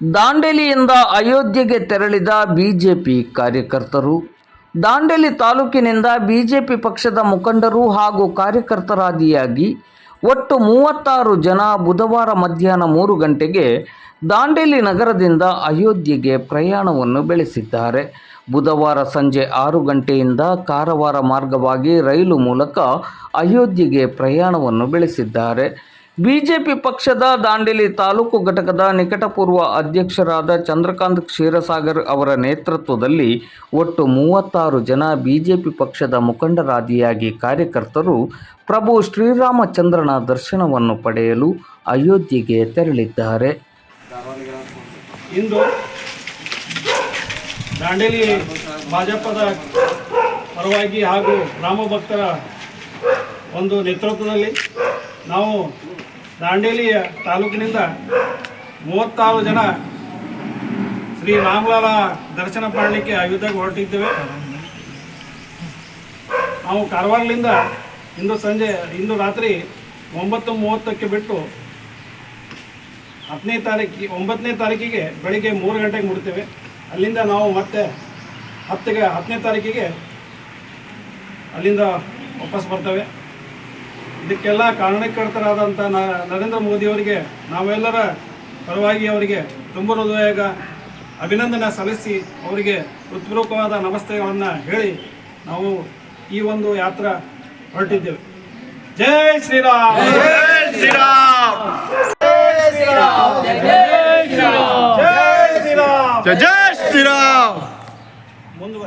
ದಾಂಡೇಲಿಯಿಂದ ಅಯೋಧ್ಯೆಗೆ ತೆರಳಿದ ಬಿಜೆಪಿ ಕಾರ್ಯಕರ್ತರು. ದಾಂಡೇಲಿ ತಾಲೂಕಿನಿಂದ ಬಿಜೆಪಿ ಪಕ್ಷದ ಮುಖಂಡರು ಹಾಗೂ ಕಾರ್ಯಕರ್ತರಾದಿಯಾಗಿ ಒಟ್ಟು ಮೂವತ್ತಾರು ಜನ ಬುಧವಾರ ಮಧ್ಯಾಹ್ನ ಮೂರು ಗಂಟೆಗೆ ದಾಂಡೇಲಿ ನಗರದಿಂದ ಅಯೋಧ್ಯೆಗೆ ಪ್ರಯಾಣವನ್ನು ಬೆಳೆಸಿದ್ದಾರೆ. ಬುಧವಾರ ಸಂಜೆ ಆರು ಗಂಟೆಯಿಂದ ಕಾರವಾರ ಮಾರ್ಗವಾಗಿ ರೈಲು ಮೂಲಕ ಅಯೋಧ್ಯೆಗೆ ಪ್ರಯಾಣವನ್ನು ಬೆಳೆಸಿದ್ದಾರೆ. ಬಿಜೆಪಿ ಪಕ್ಷದ ದಾಂಡೇಲಿ ತಾಲೂಕು ಘಟಕದ ನಿಕಟಪೂರ್ವ ಅಧ್ಯಕ್ಷರಾದ ಚಂದ್ರಕಾಂತ್ ಕ್ಷೀರಸಾಗರ್ ಅವರ ನೇತೃತ್ವದಲ್ಲಿ ಒಟ್ಟು ಮೂವತ್ತಾರು ಜನ ಬಿಜೆಪಿ ಪಕ್ಷದ ಮುಖಂಡರಾದಿಯಾಗಿ ಕಾರ್ಯಕರ್ತರು ಪ್ರಭು ಶ್ರೀರಾಮಚಂದ್ರನ ದರ್ಶನವನ್ನು ಪಡೆಯಲು ಅಯೋಧ್ಯೆಗೆ ತೆರಳಿದ್ದಾರೆ. ಇಂದು ದಾಂಡೇಲಿ ಭಾಜಪದ ಪರವಾಗಿ ಹಾಗೂ ರಾಮ ಭಕ್ತರ ಒಂದು ನೇತೃತ್ವದಲ್ಲಿ ನಾವು ದಾಂಡೇಲಿಯ ತಾಲೂಕಿನಿಂದ ಮೂವತ್ತಾರು ಜನ ಶ್ರೀ ರಾಮಲಾಲ ದರ್ಶನ ಮಾಡಲಿಕ್ಕೆ ಅಯೋಧ್ಯೆಗೆ ಹೊರಟಿದ್ದೇವೆ. ನಾವು ಕಾರವಾರದಿಂದ ಇಂದು ಸಂಜೆ, ಇಂದು ರಾತ್ರಿ ಒಂಬತ್ತು ಮೂವತ್ತಕ್ಕೆ ಬಿಟ್ಟು ಹತ್ತನೇ ತಾರೀಕಿ, ಒಂಬತ್ತನೇ ತಾರೀಕಿಗೆ ಬೆಳಿಗ್ಗೆ ಮೂರು ಗಂಟೆಗೆ ಮುಡ್ತೇವೆ ಅಲ್ಲಿಂದ ನಾವು ಮತ್ತೆ ಹತ್ತಿಗೆ, ಹತ್ತನೇ ತಾರೀಕಿಗೆ ಅಲ್ಲಿಂದ ವಾಪಸ್ ಬರ್ತೇವೆ. ಇದಕ್ಕೆಲ್ಲ ಕಾರಣಕರ್ತರಾದಂಥ ನರೇಂದ್ರ ನರೇಂದ್ರ ಮೋದಿಯವರಿಗೆ ನಾವೆಲ್ಲರ ಪರವಾಗಿ ಅವರಿಗೆ ತುಂಬ ಹೃದಯಾಗ ಅಭಿನಂದನೆ ಸಲ್ಲಿಸಿ ಅವರಿಗೆ ಹೃತ್ಪೂರ್ವಕವಾದ ನಮಸ್ತೆಗಳನ್ನು ಹೇಳಿ ನಾವು ಈ ಒಂದು ಯಾತ್ರಾ ಹೊರಟಿದ್ದೇವೆ. ಜೈ ಶ್ರೀರಾಮ್! ಜೈ ಶ್ರೀರಾಮ್! ಜೈ ಶ್ರೀರಾಮ್! ಜೈ ಶ್ರೀರಾಮ್! ಮುಂದುವ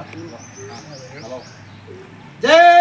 ಜೈ